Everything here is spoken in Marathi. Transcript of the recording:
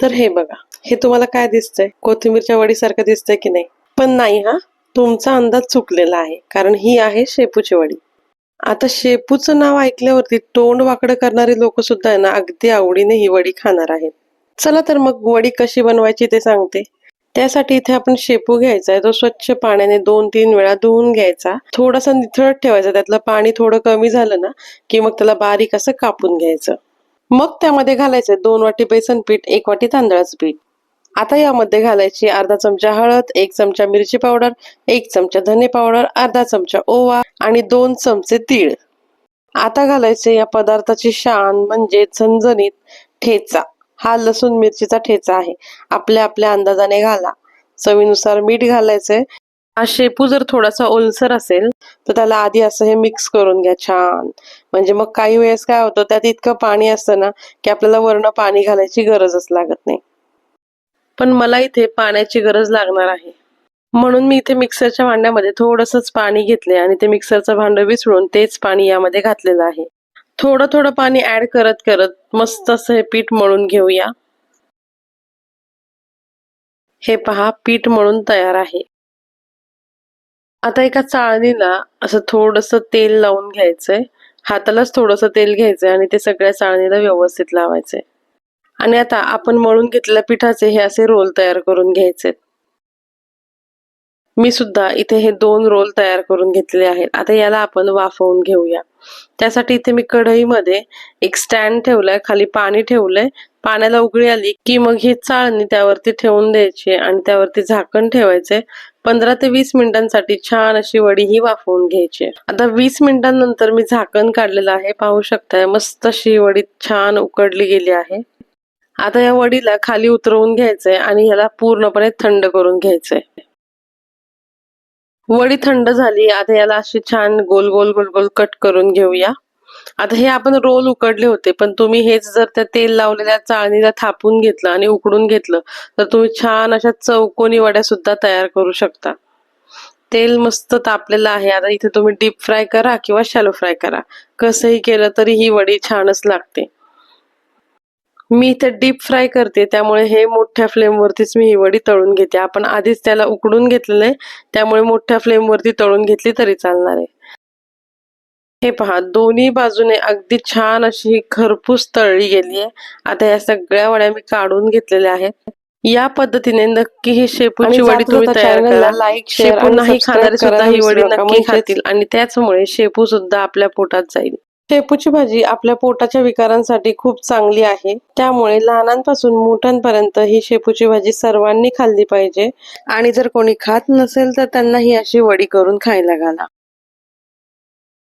तर हे बघा हे तुम्हाला काय दिसतंय? कोथिंबीरच्या वडीसारखं दिसतंय की नाही? पण नाही हा तुमचा अंदाज चुकलेला आहे कारण ही आहे शेपूची वडी. आता शेपूचं नाव ऐकल्यावरती तोंड वाकडं करणारे लोक सुद्धा आहे ना अगदी आवडीने ही वडी खाणार आहेत. चला तर मग वडी कशी बनवायची ते सांगते. त्यासाठी इथे आपण शेपू घ्यायचा आहे तो स्वच्छ पाण्याने दोन तीन वेळा धुवून घ्यायचा. थोडासा निथळत ठेवायचा त्यातलं पाणी थोडं कमी झालं ना की मग त्याला बारीक असं कापून घ्यायचं. मग त्यामध्ये घालायचं दोन वाटी बेसन पीठ एक वाटी तांदळाचं पीठ. आता यामध्ये घालायची अर्धा चमचा हळद एक चमचा मिरची पावडर एक चमचा धने पावडर अर्धा चमचा ओवा आणि दोन चमचे तीळ. आता घालायचे या पदार्थाची शान म्हणजे झणझणीत ठेचा. हा लसूण मिरचीचा ठेचा आहे. आपल्या आपल्या अंदाजाने घाला. चवीनुसार मीठ घालायचंय. हा शेपू जर थोडासा ओलसर असेल तर त्याला आधी असं हे मिक्स करून घ्या छान. म्हणजे मग काही वेळेस काय होतं त्यात इतकं पाणी असतं ना की आपल्याला वरण पाणी घालायची गरजच लागत नाही. पण मला इथे पाण्याची गरज लागणार आहे. म्हणून मी इथे मिक्सरच्या भांड्यामध्ये थोडंसंच पाणी घेतले आणि ते मिक्सरचं भांडं विसळून तेच पाणी यामध्ये घातलेलं आहे. थोडं थोडं पाणी ऍड करत करत मस्त असं हे पीठ मळून घेऊया. हे पहा पीठ मळून तयार आहे. आता एका चाळणीला असं थोडस तेल लावून घ्यायचंय. हातालाच थोडस तेल घ्यायचंय आणि ते सगळ्या चाळणीला व्यवस्थित लावायचंय. आणि आता आपण मळून घेतलेल्या पिठाचे हे असे रोल तयार करून घ्यायचेत. मी सुद्धा इथे हे दोन रोल तयार करून घेतलेले आहेत. आता याला आपण वाफवून घेऊया. त्यासाठी इथे मी कढईमध्ये एक स्टँड ठेवलाय खाली पाणी ठेवलंय. पाण्याला उकळी आली की मग ही चाळणी त्यावरती ठेवून द्यायची आणि त्यावरती झाकण ठेवायचे. पंधरा ते वीस मिनिटांसाठी छान अशी वडी ही वाफवून घ्यायची. आता वीस मिनिटांनंतर मी झाकण काढलेलं आहे. पाहू शकताय मस्त अशी वडी छान उकडली गेली आहे. आता या वडीला खाली उतरवून घ्यायचंय आणि याला पूर्णपणे थंड करून घ्यायचंय. वडी थंड झाली. आता याला अशी छान गोल गोल गोल गोल कट करून घेऊया. आता हे आपण रोल उकडले होते पण तुम्ही हेच जर त्या तेल लावलेल्या चाळणीला थापून घेतलं आणि उकडून घेतलं तर तुम्ही छान अशा चौकोनी वड्या सुद्धा तयार करू शकता. तेल मस्त तापलेलं आहे. आता इथे तुम्ही डीप फ्राय करा किंवा शॅलो फ्राय करा. कसंही केलं तरी ही वडी छानच लागते. मी इथे डीप फ्राय करते त्यामुळे हे मोठ्या फ्लेमवरतीच मी ही वडी तळून घेते. आपण आधीच त्याला उकडून घेतलेलं आहे त्यामुळे मोठ्या फ्लेमवरती तळून घेतली तरी चालणार आहे. हे पहा दोन्ही बाजूने अगदी छान अशी ही खरपूस तळली गेली आहे. आता या सगळ्या वड्या मी काढून घेतलेल्या आहेत. या पद्धतीने नक्की ही शेपूची वडी तुम्ही तयार करा. share शेपू नाही खाणारे सुद्धा ही वडी. नक्की खातील आणि त्याचमुळे शेपू सुद्धा आपल्या पोटात जाईल. शेपूची भाजी आपल्या पोटाच्या विकारांसाठी खूप चांगली आहे. त्यामुळे लहानांपासून मोठ्यांपर्यंत ही शेपूची भाजी सर्वांनी खाल्ली पाहिजे. आणि जर कोणी खात नसेल तर त्यांना ही अशी वडी करून खायला घाला.